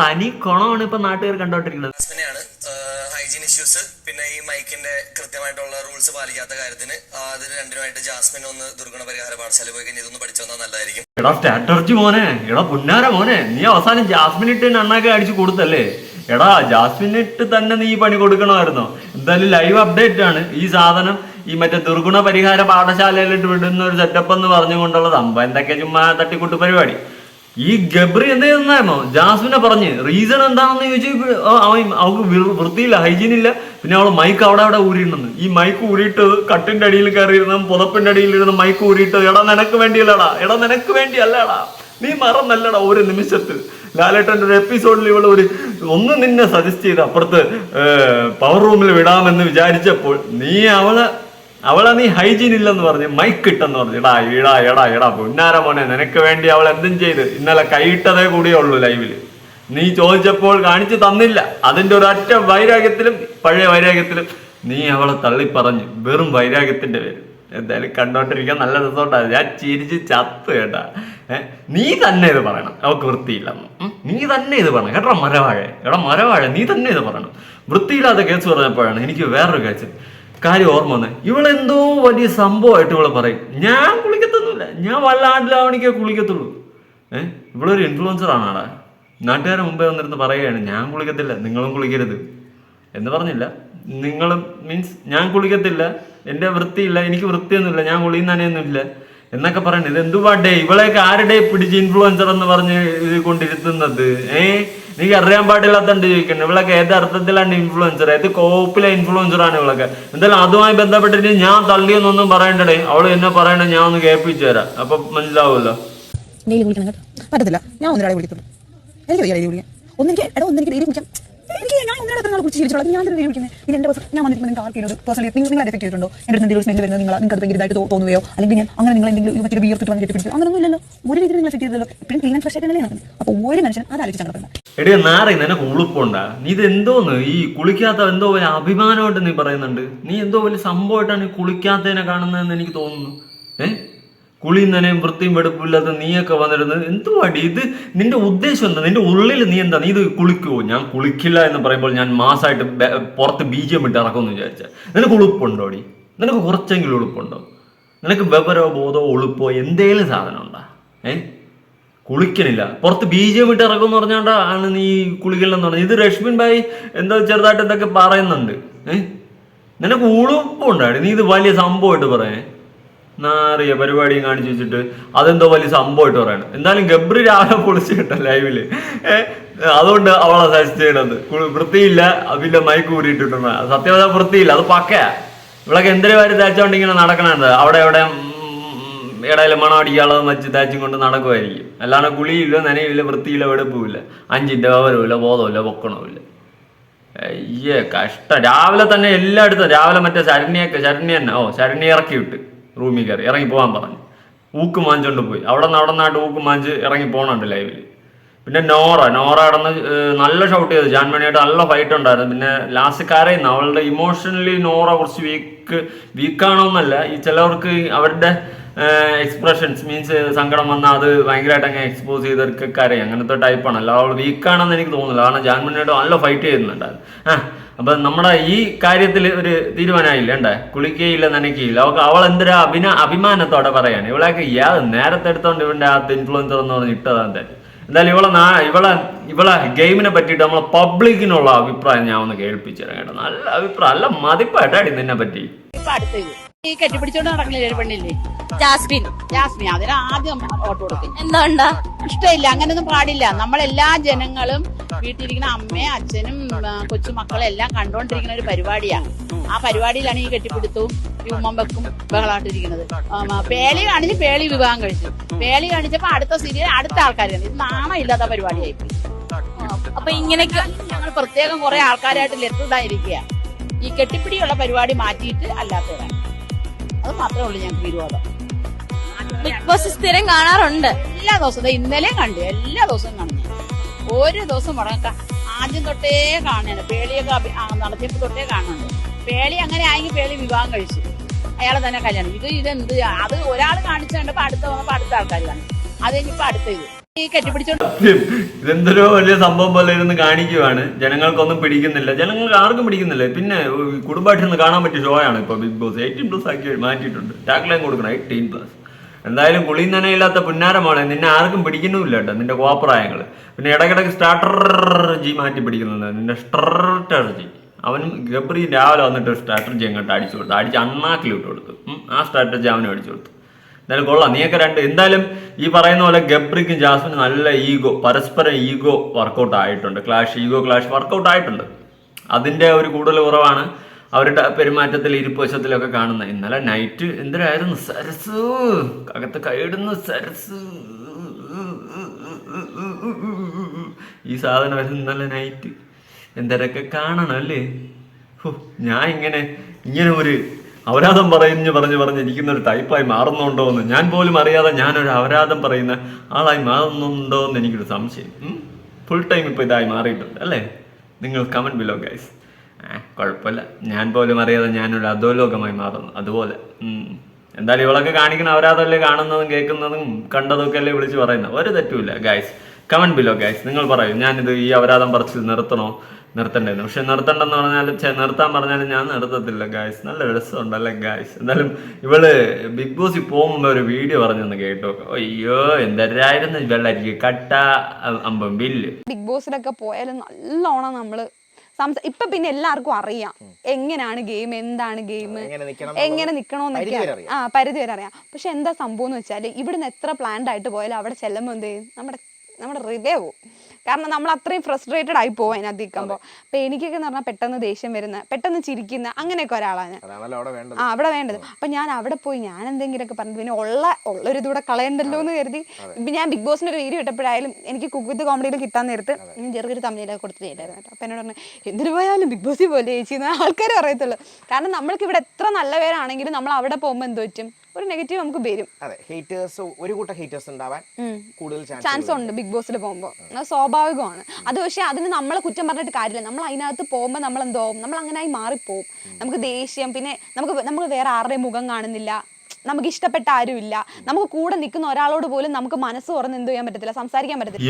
തനി കുണമാണ് ഇപ്പൊ നാട്ടുകാർ കണ്ടോണ്ടിരിക്കുന്നത് തന്നെയാണ് ഹൈജീൻ ഇഷ്യൂസ് പിന്നെ ഈ മൈക്കിന്റെ കൃത്യമായിട്ടുള്ള റൂൾസ് പാലിക്കാത്ത കാര്യത്തിന് അതിന് രണ്ടിനുമായിട്ട് ജാസ്മിൻ ഒന്ന് ദുർഗുണ പരിഹാര പാഠശാല പോയി കഴിഞ്ഞാൽ ഇതൊന്ന് പഠിച്ചു വന്നാൽ നല്ലതായിരിക്കും. എടാ സ്ട്രാറ്റർജി മോനെ. എടാ പുന്നാര മോനെ. നീ അവസാനം ജാസ്മിൻ ഇട്ട് നന്നാക്കി അടിച്ചു കൊടുത്തല്ലേ? എടാ ജാസ്മിൻ ഇട്ട് തന്നെ നീ പണി കൊടുക്കണമായിരുന്നോ? എന്തായാലും ലൈവ് അപ്ഡേറ്റ് ആണ്. ഈ സാധനം ഈ മറ്റേ ദുർഗുണ പരിഹാര പാഠശാലയിലിട്ട് വിടുന്ന ഒരു സെറ്റപ്പ് എന്ന് പറഞ്ഞുകൊണ്ടുള്ള സംഭവം എന്തൊക്കെ ചുമ്മാ തട്ടിക്കൂട്ട് പരിപാടി. ഈ ഗബ്രി എന്ത് ചെയ്തെന്നായിരുന്നോ ജാസ്മിനെ പറഞ്ഞ് റീസൺ എന്താണെന്ന് ചോദിച്ചു അവൾക്ക് വൃത്തിയില്ല ഹൈജീൻ ഇല്ല. പിന്നെ അവൾ മൈക്ക് അവിടെ അവിടെ ഊരിയിടുന്നു ഈ മൈക്ക് ഊരിയിട്ട് കട്ടിന്റെ അടിയിൽ കയറിയിരുന്ന പുതപ്പിന്റെ അടിയിൽ ഇരുന്ന് മൈക്ക് ഊരിയിട്ട് എടാ നിനക്ക് വേണ്ടിയല്ലടാ എടാ നിനക്ക് വേണ്ടിയല്ലടാ നീ മറന്നല്ലടാ ഒരു നിമിഷത്തിൽ. ലാലേട്ടന്റെ ഒരു എപ്പിസോഡിൽ ഇവൾ ഒരു ഒന്ന് നിന്നെ സജസ്റ്റ് ചെയ്ത് അപ്പുറത്ത് പവർ റൂമിൽ വിടാമെന്ന് വിചാരിച്ചപ്പോൾ നീ അവളെ അവളെ നീ ഹൈജീൻ ഇല്ലെന്ന് പറഞ്ഞ് മൈക്ക് ഇട്ടെന്ന് പറഞ്ഞു എടാ എടാ എടാ എടാ പൊന്നാര മോനെ നിനക്ക് വേണ്ടി അവൾ എന്തും ചെയ്ത്. ഇന്നലെ കൈയിട്ടതേ കൂടിയേ ഉള്ളൂ ലൈവിൽ നീ ചോദിച്ചപ്പോൾ കാണിച്ചു തന്നില്ല. അതിന്റെ ഒരു അറ്റ വൈരാഗ്യത്തിലും പഴയ വൈരാഗ്യത്തിലും നീ അവളെ തള്ളി പറഞ്ഞു വെറും വൈരാഗ്യത്തിന്റെ പേര് എന്തായാലും കണ്ടോണ്ടിരിക്കാൻ നല്ല രസമുണ്ടായിരുന്നു ഞാൻ ചിരിച്ച് ചത്തു കേട്ടാ. നീ തന്നെ ഇത് പറയണം. അവൾക്ക് വൃത്തിയില്ലെന്ന്. നീ തന്നെ ഇത് പറയണം. കേട്ടോ മരവാഴ. എടാ മരവാഴ നീ തന്നെ ഇത് പറയണം. വൃത്തിയില്ലാത്ത കേസ് പറഞ്ഞപ്പോഴാണ് എനിക്ക് വേറൊരു കേസ് കാര്യം ഓർമ്മ വന്നേ. ഇവളെന്തോ വലിയ സംഭവമായിട്ട് ഇവളെ പറയും. ഞാൻ കുളിക്കത്തൊന്നുമില്ല. ഞാൻ വല്ലാണ്ടിലാവണിക്കേ കുളിക്കത്തുള്ളൂ. ഏഹ് ഇവളൊരു ഇൻഫ്ലുവൻസർ ആണാടാ. നാട്ടുകാരെ മുമ്പേ വന്നിരുന്ന് പറയുകയാണ് ഞാൻ കുളിക്കത്തില്ല നിങ്ങളും കുളിക്കരുത്. എന്ന് പറഞ്ഞില്ല. നിങ്ങളും മീൻസ് ഞാൻ കുളിക്കത്തില്ല എന്റെ വൃത്തിയില്ല എനിക്ക് വൃത്തിയൊന്നുമില്ല ഞാൻ കുളിയുന്നതിനൊന്നുമില്ല എന്നൊക്കെ പറയണ്ട ഇത് എന്തുപാടേ ഇവളെയൊക്കെ ആരുടെ പിടിച്ച് ഇൻഫ്ലുവൻസർ എന്ന് പറഞ്ഞ് ഇത് കൊണ്ടിരുത്തുന്നത്? ഏ? എനിക്ക് അറിയാൻ പാടില്ലാത്തണ്ട് ചോദിക്കണ്ട ഇവളൊക്കെ ഏത് അർത്ഥത്തിലാണ് ഇൻഫ്ലുവൻസർ ഏത് കോപ്പിലെ ഇൻഫ്ലുവൻസർ ആണ് ഇവളൊക്കെ? എന്തായാലും അതുമായി ബന്ധപ്പെട്ടിട്ട് ഞാൻ തള്ളിയെന്നൊന്നും പറയണ്ടേ അവൾ എന്നെ പറയണേ ഞാൻ ഒന്ന് കേൾപ്പിച്ചു തരാം. അപ്പൊ മനസ്സിലാവുമല്ലോ? പറ്റത്തില്ല. ഞാൻ ഒന്നിനാളെ വിളിക്കത്തുള്ളൂ. എനിക്ക് ഒന്നെനിക്ക് എടാ ഒന്നെനിക്ക് എനിക്ക് ഞാൻ ഒന്നിനാളെ എത്ര നാൾ കുറിച്ച് ശീലിച്ചോളാം ഞാൻ ഡെയിലി കുളിക്കുന്നത് ഇത് എന്റെ ഞാൻ വന്നിട്ട് നിങ്ങൾക്ക് ആർക്കും ഒരു പേഴ്സണലി നിങ്ങൾ നിങ്ങൾ എഫക്ട് ചെയ്തിട്ടുണ്ടോ? എന്റെ എന്തെങ്കിലും സ്മെല്ല് വരുന്നത് നിങ്ങൾ നിങ്ങൾക്ക് അത് ഭയങ്കര ഇതായിട്ട് തോ- തോന്നുകയോ? അല്ലെങ്കിൽ ഞാൻ അങ്ങനെ നിങ്ങൾ എന്തെങ്കിലും മറ്റൊരു ബിയർത്തിട്ട് വന്നിട്ട് കെട്ടിപ്പിടിച്ചു അങ്ങനെയൊന്നും ഇല്ലല്ലോ. ഒരു രീതിയിൽ നിങ്ങൾ എഫക്ട് ചെയ്തല്ലോ. ഇപ്പോഴും ക്ലീൻ ഫ്രഷ് ആയിട്ട് നടക്കുന്നത്. അപ്പോൾ ഒരു മനുഷ്യൻ അത് ആലോചിച്ച് നടക്കുന്നത്. എടേ നാറി നിനക്ക് ഉളുപ്പുണ്ടാ? നീ ഇത് എന്തോന്ന് ഈ കുളിക്കാത്ത എന്തോ വലിയ അഭിമാനമായിട്ട് നീ പറയുന്നുണ്ട്. നീ എന്തോ വലിയ സംഭവമായിട്ടാണ് ഈ കുളിക്കാത്തതിനെ കാണുന്നതെന്ന് എനിക്ക് തോന്നുന്നു. ഏ കുളിന്നനെയും വൃത്തിയും വെടുപ്പില്ലാത്ത നീയൊക്കെ വന്നിരുന്നത് എന്തുവാടി? ഇത് നിന്റെ ഉദ്ദേശം എന്താ? നിന്റെ ഉള്ളിൽ നീ എന്താ? നീ ഇത് കുളിക്കുവോ ഞാൻ കുളിക്കില്ല എന്ന് പറയുമ്പോൾ ഞാൻ മാസമായിട്ട് പുറത്ത് ബീജം ഇട്ട് ഇറക്കുമെന്ന് വിചാരിച്ച. നിനക്ക് ഉളുപ്പുണ്ടോടി? നിനക്ക് കുറച്ചെങ്കിലും ഉളുപ്പുണ്ടോ? നിനക്ക് വിവരോ ബോധോ ഉളുപ്പോ എന്തേലും സാധനം ഉണ്ടാ? ഏ? കുളിക്കണില്ല. പുറത്ത് ബി ജെ വിട്ട് ഇറക്കും എന്ന് പറഞ്ഞാണ്ടാ ആണ് നീ കുളിക്കലെന്ന് പറഞ്ഞു ഇത് രശ്മിൻ ഭായി എന്താ ചെറുതായിട്ട് എന്തൊക്കെ പറയുന്നുണ്ട്. ഏ? നിനക്ക് ഉളുപ്പുണ്ടായി നീ ഇത് വലിയ സംഭവമായിട്ട് പറയേ. നാറിയ പരിപാടിയും കാണിച്ചു വെച്ചിട്ട്. അതെന്തോ വലിയ സംഭവമായിട്ട് പറയണം. എന്തായാലും ഗബ്രി രാവിലെ പൊളിച്ചു കിട്ടാം ലൈവിൽ അതുകൊണ്ട് അവളെ സജസ്റ്റ് ചെയ്യണത്. വൃത്തിയില്ല. പിന്നെ മൈക്ക് കൂടിയിട്ടിട്ടുണ്ട് സത്യവത വൃത്തിയില്ല. അത് പക്കയാ. ഇവളൊക്കെ എന്തൊരു വാരി തേച്ചോണ്ട് ഇങ്ങനെ നടക്കണത്? അവിടെ എവിടെ ഇടയിൽ മണം അടിക്കാനുള്ളത് മച്ച് തേച്ചും കൊണ്ട് നടക്കുമായിരിക്കും അല്ലാണ്ട് കുളിയില്ല നനയില്ല വൃത്തിയില്ല വെടുപ്പുമില്ല. അഞ്ചിന്റെ വിവരമില്ല ബോധമില്ല പൊക്കണമില്ല അയ്യേ കഷ്ടം. രാവിലെ തന്നെ എല്ലായിടത്തും രാവിലെ മറ്റേ ശരണ്യൊക്കെ ശരണ്യ തന്നെ ഓ ശരണ്യ ഇറക്കി വിട്ട് റൂമിൽ കയറി ഇറങ്ങി പോകാൻ പറഞ്ഞു. ഊക്ക് മാഞ്ചോണ്ട് പോയി. അവിടെ നിന്ന് അവിടെ നിന്നായിട്ട് ഊക്ക് മാഞ്ച് ഇറങ്ങി പോകണുണ്ട് ലൈവിൽ പിന്നെ നോറ നോറ കടന്ന് നല്ല ഷൗട്ട് ചെയ്തു. ജാൻമണിയായിട്ട് നല്ല ഫൈറ്റ് ഉണ്ടായിരുന്നു. പിന്നെ ലാസ്റ്റ് കരയുന്നു അവളുടെ ഇമോഷണലി നോറ കുറച്ച് വീക്ക് വീക്കാണോന്നല്ല ഈ ചിലവർക്ക് അവരുടെ എക്സ്പ്രഷൻസ് മീൻസ് സങ്കടം വന്നാൽ അത് ഭയങ്കരമായിട്ട് അങ്ങനെ എക്സ്പോസ് ചെയ്തവർക്ക് കരയും. അങ്ങനത്തെ ടൈപ്പാണ് അല്ല അവൾ വീക്കാണെന്ന് എനിക്ക് തോന്നുന്നില്ല. കാരണം ജാൻമണിയായിട്ട് നല്ല ഫൈറ്റ് ചെയ്യുന്നുണ്ടായിരുന്നു. ആ അപ്പൊ നമ്മുടെ ഈ കാര്യത്തിൽ ഒരു തീരുമാനമായില്ല? ഉണ്ടേ കുളിക്കുകയില്ല നനയ്ക്കുകയില്ല അവൾക്ക് അവൾ എന്തൊരു അഭിന അഭിമാനത്തോടെ പറയാണ്. ഇവളൊക്കെ ഇയാൾ നേരത്തെ എടുത്തോണ്ട് ഇവന്റെ ആ ഇൻഫ്ലുവൻസർ എന്ന് പറഞ്ഞ് ഇട്ടതാണ് എന്തായാലും ഇവളെ നാ- ഇവളെ ഇവളെ ഗെയിമിനെ പറ്റിയിട്ട് നമ്മളെ പബ്ലിക്കിനുള്ള അഭിപ്രായം ഞാൻ ഒന്ന് കേൾപ്പിച്ചു തരാം കേട്ടോ. നല്ല അഭിപ്രായം നല്ല മതിപ്പായിട്ടാടി നിന്നെ പറ്റി. ഈ കെട്ടിപ്പിടിച്ചോണ്ട് ഒരു പെണ്ണില്ലേ? ജാസ്മിൻ. ജാസ്മിൻ അതിന് ആദ്യം കൊടുക്കും. ഇഷ്ടമില്ല അങ്ങനൊന്നും പാടില്ല. നമ്മളെല്ലാ ജനങ്ങളും വീട്ടിലിരിക്കുന്ന അമ്മയും അച്ഛനും കൊച്ചു കൊച്ചുമക്കളും എല്ലാം കണ്ടോണ്ടിരിക്കുന്ന ഒരു പരിപാടിയാണ് ആ പരിപാടിയിലാണ് ഈ കെട്ടിപ്പിടുത്തവും ഈ ഉമ്മമ്പക്കും ബഹളായിട്ടിരിക്കുന്നത്. പേളി കാണിച്ച് പേളി വിവാഹം കഴിച്ചു. പേളി കാണിച്ചപ്പോ അടുത്ത സീരിയൽ അടുത്ത ആൾക്കാർ ഇത് നാണം ഇല്ലാത്ത പരിപാടിയായി അപ്പൊ ഇങ്ങനെയൊക്കെ ഞങ്ങൾ പ്രത്യേകം കുറെ ആൾക്കാരായിട്ട് ലെറ്റർഡായിരിക്കുക ഈ കെട്ടിപ്പിടിയുള്ള പരിപാടി മാറ്റിയിട്ട് അല്ലാത്തതാണ് അത് മാത്രമേ ഉള്ളൂ ഞങ്ങൾക്ക് വിരോധം. ബിഗ് ബോസ് സ്ഥിരം കാണാറുണ്ട്. എല്ലാ ദിവസവും ദേ ഇന്നലെയും കണ്ടു എല്ലാ ദിവസവും കാണുന്നു ഒരു ദിവസം മുടങ്ങ ആദ്യം തൊട്ടേ കാണുന്നു പേളിയൊക്കെ നടത്തിയപ്പോ തൊട്ടേ കാണുന്നുണ്ട്. പേളി അങ്ങനെ ആയെങ്കിൽ പേളി വിവാഹം കഴിച്ചു. അയാളെ തന്നെ കല്യാണം. ഇത് ഇതെന്ത് അത് ഒരാൾ കാണിച്ചു കണ്ടപ്പോ അടുത്ത വന്നപ്പോ അടുത്ത ആൾക്കാർ കാണും. അത് കഴിഞ്ഞിപ്പോ അടുത്ത ഇത്. ഇതെന്തൊരു വലിയ സംഭവം പോലെ ഇരുന്ന് കാണിക്കുവാണ്. ജനങ്ങൾക്കൊന്നും പിടിക്കുന്നില്ല. ജനങ്ങൾക്ക് ആർക്കും പിടിക്കുന്നില്ല. പിന്നെ കുടുംബമായിട്ട് നിന്ന് കാണാൻ പറ്റിയ ഷോ ആണ് ഇപ്പൊ ബിഗ് ബോസ് എയ്റ്റീൻ പ്ലസ് ആക്കി മാറ്റിയിട്ടുണ്ട്. ടാഗ്ലൈൻ കൊടുക്കണം. എയ്റ്റീൻ പ്ലസ് എന്തായാലും കുളി നനയില്ലാത്ത പുന്നാരമാണ് നിന്നെ ആർക്കും പിടിക്കുന്നുമില്ല കേട്ടോ നിന്റെ കോപ്രായങ്ങൾ പിന്നെ ഇടയ്ക്കിടയ്ക്ക് സ്റ്റാർട്ടർ ജി മാറ്റി പിടിക്കുന്നുണ്ട്. നിന്റെ സ്ട്രാറ്റർജി അവനും ഗബ്രി രാവിലെ വന്നിട്ട് സ്ട്രാറ്റർജി അങ്ങോട്ട് അടിച്ചു കൊടുത്തു. അടിച്ച് അണ്ണാക്കിലിട്ട് കൊടുത്തു. ആ സ്ട്രാറ്റജി അവനും അടിച്ചു കൊടുത്തു. എന്തായാലും കൊള്ളാം. നീയൊക്കെ രണ്ട് എന്തായാലും ഈ പറയുന്ന പോലെ ഗബ്രിക്കും ജാസ്മിനും നല്ല ഈഗോ പരസ്പരം ഈഗോ വർക്കൗട്ട് ആയിട്ടുണ്ട്. ക്ലാഷ് ഈഗോ ക്ലാഷ് വർക്കൗട്ട് ആയിട്ടുണ്ട്. അതിന്റെ ഒരു കൂടുതൽ കുറവാണ് അവരുടെ പെരുമാറ്റത്തിൽ ഇരിപ്പുവശത്തിലൊക്കെ കാണുന്നത്. ഇന്നലെ നൈറ്റ് എന്തിനായിരുന്നു? സരസ്. അകത്ത് കൈയിടുന്നു സരസ്. ഈ സാധനമായിരുന്നു ഇന്നലെ നൈറ്റ് എന്തരൊക്കെ കാണണം അല്ലേ? ഞാൻ ഇങ്ങനെ ഇങ്ങനെ ഒരു അപരാധം പറഞ്ഞു പറഞ്ഞ് പറഞ്ഞ് ഇരിക്കുന്ന ഒരു ടൈപ്പായി മാറുന്നുണ്ടോ എന്ന് ഞാൻ പോലും അറിയാതെ ഞാനൊരു അപരാധം പറയുന്ന ആളായി മാറുന്നുണ്ടോ എന്ന് എനിക്കൊരു സംശയം. ഫുൾ ടൈം ഇപ്പോൾ ഇതായി മാറിയിട്ടുണ്ട് അല്ലേ? നിങ്ങൾ കമന്റ് ബിലോ ഗൈസ് കുഴപ്പമില്ല. ഞാൻ പോലും അറിയാതെ ഞാനൊരു അധോലോകമായി മാറുന്നു അതുപോലെ. എന്തായാലും ഇവളൊക്കെ കാണിക്കുന്ന അവരാതല്ലേ കാണുന്നതും കേൾക്കുന്നതും കണ്ടതൊക്കെ അല്ലേ വിളിച്ച് പറയുന്നത്? ഒരു തെറ്റുമില്ല ഗൈസ് കമന്റ് ബിലോ ഗൈസ് നിങ്ങൾ പറയൂ ഞാനിത് ഈ അപരാധം പറച്ചിൽ നിർത്തണോ? നിർത്തണ്ടായിരുന്നു. പക്ഷെ നിർത്തണ്ടെന്ന് പറഞ്ഞാൽ ഛെ, നിർത്താൻ പറഞ്ഞാലും ഞാൻ നിർത്തത്തില്ല ഗായ്സ് നല്ല രസമുണ്ടല്ലേ ഗായ്സ് എന്തായാലും ഇവൾ ബിഗ് ബോസിൽ പോകുമ്പോ ഒരു വീഡിയോ പറഞ്ഞെന്ന് കേട്ടോ. അയ്യോ എന്തരായിരുന്നു വെള്ളരിക്ക് കട്ട അമ്പം ബില്ല് ബിഗ് ബോസിലൊക്കെ പോയാലും നല്ലോണം നമ്മൾ സംസ ഇപ്പൊ പിന്നെ എല്ലാവർക്കും അറിയാം എങ്ങനെയാണ് ഗെയിം എന്താണ് ഗെയിം എങ്ങനെ നിക്കണം എങ്ങനെ നിക്കണോന്നൊക്കെ. ആ പരിധി വരെ അറിയാം. പക്ഷെ എന്താ സംഭവം എന്ന് വെച്ചാൽ ഇവിടുന്ന് എത്ര പ്ലാൻഡ് ആയിട്ട് പോയാലും അവിടെ ചെല്ലുമ്പോൾ എന്ത് ചെയ്യും? നമ്മുടെ നമ്മുടെ റിവേ പോവും. കാരണം നമ്മൾ അത്രയും ഫ്രസ്ട്രേറ്റഡ് ആയി പോകും അതിനകത്ത് നിൽക്കുമ്പോൾ അപ്പൊ എനിക്കൊക്കെ എന്ന് പറഞ്ഞാൽ പെട്ടെന്ന് ദേഷ്യം വരുന്ന പെട്ടെന്ന് ചിരിക്കുന്ന അങ്ങനെയൊക്കെ ഒരാളാണ്. ആ അവിടെ വേണ്ടത്. അപ്പൊ ഞാൻ അവിടെ പോയി ഞാൻ എന്തെങ്കിലുമൊക്കെ പറഞ്ഞു പിന്നെ ഉള്ള ഉള്ളൊരു ഇതൂടെ കളയണ്ടല്ലോ എന്ന് കരുതി. ഞാൻ ബിഗ് ബോസിന്റെ ഒരു വീഡിയോ ഇട്ടപ്പോഴായാലും എനിക്ക് കുക്ക് വിത്ത് കോമഡിയിൽ കിട്ടാൻ നേരത്ത് ഞാൻ ചെറിയൊരു തമ്മിലൊക്കെ കൊടുത്തിട്ട് ചെയ്തായിരുന്നു കേട്ടോ. അപ്പൊ എന്നോട് പറഞ്ഞു എന്തിനു പോയാലും ബിഗ് ബോസിൽ പോലെ ചേച്ചി എന്ന് ആൾക്കാർ പറയത്തുള്ളൂ. കാരണം നമ്മൾക്ക് ഇവിടെ എത്ര നല്ല പേരാണെങ്കിലും നമ്മൾ അവിടെ പോകുമ്പോൾ എന്ത് പറ്റും? ഒരു നെഗറ്റീവ് നമുക്ക് വരും. അതെ ഹേറ്റേഴ്സ് ഒരു കൂട്ടം ഹേറ്റേഴ്സ് ഉണ്ടാവാൻ കൂടുതൽ ചാൻസ് ഉണ്ട് ബിഗ് ബോസിൽ പോകുമ്പോൾ സ്വാഭാവികമാണ്. അത് പക്ഷേ അതിന് നമ്മളെ കുറ്റം പറഞ്ഞിട്ട് കാര്യമില്ല. നമ്മൾ അതിനകത്ത് പോകുമ്പോൾ നമ്മൾ എന്തോ നമ്മൾ അങ്ങനെയായി മാറിപ്പോവും. നമുക്ക് ദേഷ്യം പിന്നെ നമുക്ക് നമുക്ക് വേറെ ആരുടെയും മുഖം കാണുന്നില്ല. നമുക്ക് ഇഷ്ടപ്പെട്ട ആരുമില്ല. നമുക്ക് കൂടെ നിൽക്കുന്ന ഒരാളോട് പോലും നമുക്ക് മനസ്സ് തുറന്ന് എന്ത് ചെയ്യാൻ പറ്റത്തില്ല? സംസാരിക്കാൻ പറ്റത്തില്ല.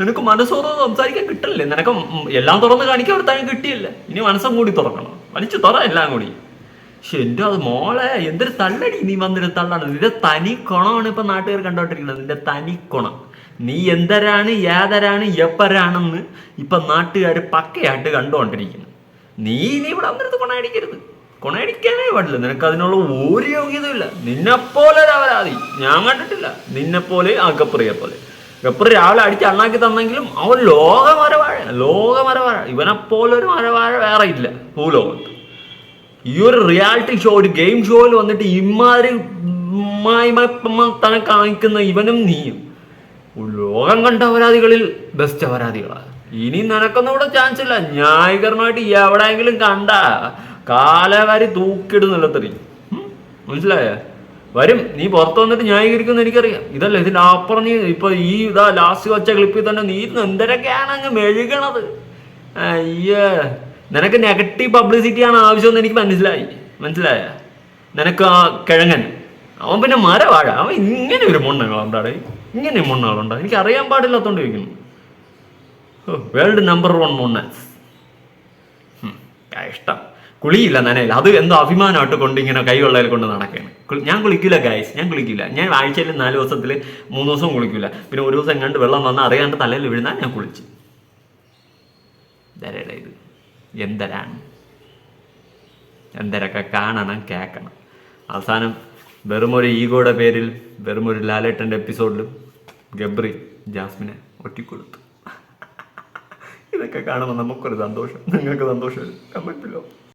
നിനക്ക് മനസ്സോറോ സംസാരിക്കാൻ കിട്ടില്ലേ നിനക്ക് എല്ലാം തുറന്ന് കാണിക്കാൻ ഒരുത്താനും കിട്ടിയില്ല. ഇനി മനസ്സും കൂടി തുറക്കണം. വലിച്ചു തുറ എല്ലാം കൂടി. പക്ഷെ എന്റെ അത് മോളെ എന്തൊരു തള്ളടി നീ വന്നൊരു തള്ളാണ്. നിന്റെ തനി കുണമാണ് ഇപ്പൊ നാട്ടുകാർ കണ്ടോണ്ടിരിക്കുന്നത് നിന്റെ തനി കുണം. നീ എന്തരാണ് ഏതരാണ് എപ്പരാണെന്ന് ഇപ്പൊ നാട്ടുകാർ പക്കയായിട്ട് കണ്ടുകൊണ്ടിരിക്കുന്നു. നീ ഇനി ഇവിടെ വന്നിരുന്ന് കുണയടിക്കരുത്. കുണയടിക്കാനേ പാടില്ല. നിനക്ക് അതിനുള്ള ഒരു യോഗ്യതയില്ല നിന്നെപ്പോലെ ഒരു അപരാധി ഞാൻ കണ്ടിട്ടില്ല. നിന്നെപ്പോലെ അകപ്രിയെ പോലെ ഗപ്രി രാവിലെ അടിച്ച് അണ്ണാക്കി തന്നെങ്കിലും അവൻ ലോകമരവാഴ ലോകമരവാഴ ഇവനെപ്പോലെ ഒരു മരവാഴ വേറെ ഇല്ല ഭൂലോകത്ത്. ഈ ഒരു റിയാലിറ്റി ഷോ ഒരു ഗെയിം ഷോയിൽ വന്നിട്ട് ഇമാതിരി തന്നെ കാണിക്കുന്ന ഇവനും നീയും. ലോകം കണ്ട അപരാധികളിൽ ബെസ്റ്റ് അപരാധികളാണ് ഇനി നിനക്കൊന്നും ഇവിടെ ചാൻസ് ഇല്ല. ന്യായീകരണമായിട്ട് എവിടെയെങ്കിലും കണ്ട കാലവാരി തൂക്കിടുന്നില്ല തെറി. മനസ്സിലായ? വരും. നീ പുറത്ത് വന്നിട്ട് ന്യായീകരിക്കുമെന്ന് എനിക്കറിയാം. ഇതല്ല ഇതിന്റെ അപ്പുറം നീ ഇപ്പൊ ഈ ഇതാ ലാസ്റ്റ് വച്ച ക്ലിപ്പിൽ തന്നെ നീ എന്തൊക്കെയാണ് അങ്ങ് മെഴുകണത്? അയ്യേ. നിനക്ക് നെഗറ്റീവ് പബ്ലിസിറ്റി ആണ് ആവശ്യമെന്ന് എനിക്ക് മനസ്സിലായി. മനസ്സിലായ? നിനക്ക് ആ കിഴങ്ങൻ. അവൻ പിന്നെ മരവാഴ. അവൻ ഇങ്ങനെ ഒരു മണ്ണുകളുണ്ടാടെ. ഇങ്ങനെ മണ്ണുകളുണ്ടോ. എനിക്ക് അറിയാൻ പാടില്ലാത്തോണ്ട് ചോദിക്കുന്നു. വേൾഡ് നമ്പർ വൺ മൊണ്ണസ് ഇഷ്ടം. കുളിയില്ല നനയില്ല. അത് എന്തോ അഭിമാനമായിട്ട് കൊണ്ട് ഇങ്ങനെ കൈവെള്ളയിൽ കൊണ്ട് നടക്കുകയാണ് ഞാൻ കുളിക്കില്ല ഗായ്സ് ഞാൻ കുളിക്കില്ല ഞാൻ ആഴ്ചയിൽ നാല് ദിവസത്തിൽ മൂന്ന് ദിവസം കുളിക്കില്ല പിന്നെ ഒരു ദിവസം എങ്ങാണ്ട് വെള്ളം വന്നാൽ അറിയാണ്ട് തലയിൽ വീഴുന്നാൽ ഞാൻ കുളിച്ചു. ഇത്? എന്തരാണ്? എന്തരൊക്കെ കാണണം കേൾക്കണം അവസാനം വെറുമൊരു ഈഗോയുടെ പേരിൽ വെറുമൊരു ലാലേട്ടന്റെ എപ്പിസോഡിലും ഗബ്രി ജാസ്മിനെ ഒറ്റിക്കൊടുത്തു. ഇതൊക്കെ കാണുമ്പോൾ നമുക്കൊരു സന്തോഷം. നിങ്ങൾക്ക് സന്തോഷം. കമന്റിലോ.